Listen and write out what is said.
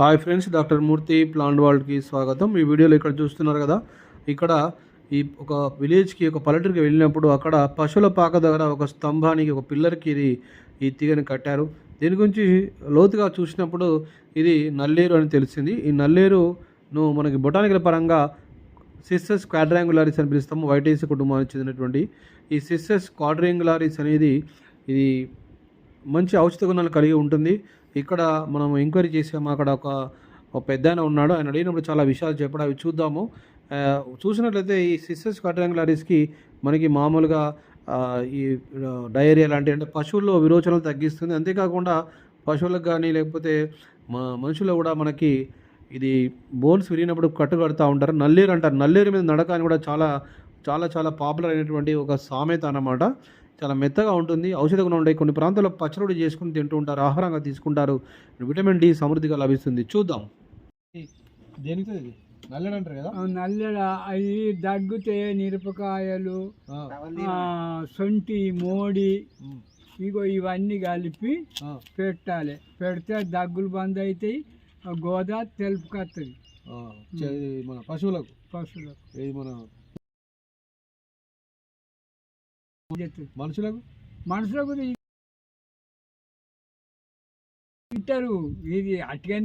Hi friends doctor Murthy plant వరల్డ్కి స్వాగతం. ఈ వీడియోలో ఇక్కడ చూస్తున్నారు కదా ఇక్కడ ఈ ఒక విలేజ్కి ఒక పల్లెటూరుకి వెళ్ళినప్పుడు అక్కడ పశువుల పాక దగ్గర ఒక స్తంభానికి ఒక పిల్లర్కి ఇది ఈ తీగని కట్టారు. దీని గురించి లోతుగా చూసినప్పుడు ఇది నల్లేరు అని తెలిసింది. ఈ నల్లేరును మనకి బొటానికల్ పరంగా సిస్సెస్ క్వాడ్రాంగులారిస్ అని పిలుస్తాము. వైటేసి కుటుంబానికి చెందినటువంటి ఈ సిస్సెస్ క్వాడ్రాంగులారిస్ అనేది ఇది మంచి ఔషధ గుణాలు కలిగి ఉంటుంది. ఇక్కడ మనం ఎంక్వైరీ చేసాము అక్కడ ఒక పెద్ద ఆయన ఉన్నాడు. ఆయన అడిగినప్పుడు చాలా విషయాలు చెప్పడం. అవి చూద్దాము. చూసినట్లయితే ఈ సిస్టర్స్ కట్రాంగులారిస్కి మనకి మామూలుగా ఈ డయేరియా లాంటి అంటే పశువుల్లో విరోచనలు తగ్గిస్తుంది. అంతేకాకుండా పశువులకు కానీ లేకపోతే మా కూడా మనకి ఇది బోన్స్ విరిగినప్పుడు కట్టు కడుతూ ఉంటారు. నల్లేరు అంటారు. నల్లేరు మీద నడక అని కూడా చాలా చాలా చాలా పాపులర్ అయినటువంటి ఒక సామెత అన్నమాట. చాలా మెత్తగా ఉంటుంది. ఔషధ గుణం ఉంటాయి కొన్ని ప్రాంతాల్లో పచ్చడి చేసుకుని తింటూ ఉంటారు. ఆహారంగా తీసుకుంటారు. విటమిన్ డి సమృద్ధిగా లభిస్తుంది. చూద్దాం. నల్లేరు అంటారు కదా? ఆ నల్లెడ అవి దగ్గితే మిరపకాయలు ఆ, సొంటి మోడి ఇగో ఇవన్నీ కలిపి పెట్టాలి. పెడితే దగ్గులు బంద్ అవుతాయి గోదా తెలుపుకొస్తుంది మన పశువులకు. పశువులకు. ఇది మన మనుషులకు? మనుషులకు ఇది తింటారు ఇది అట్టిగా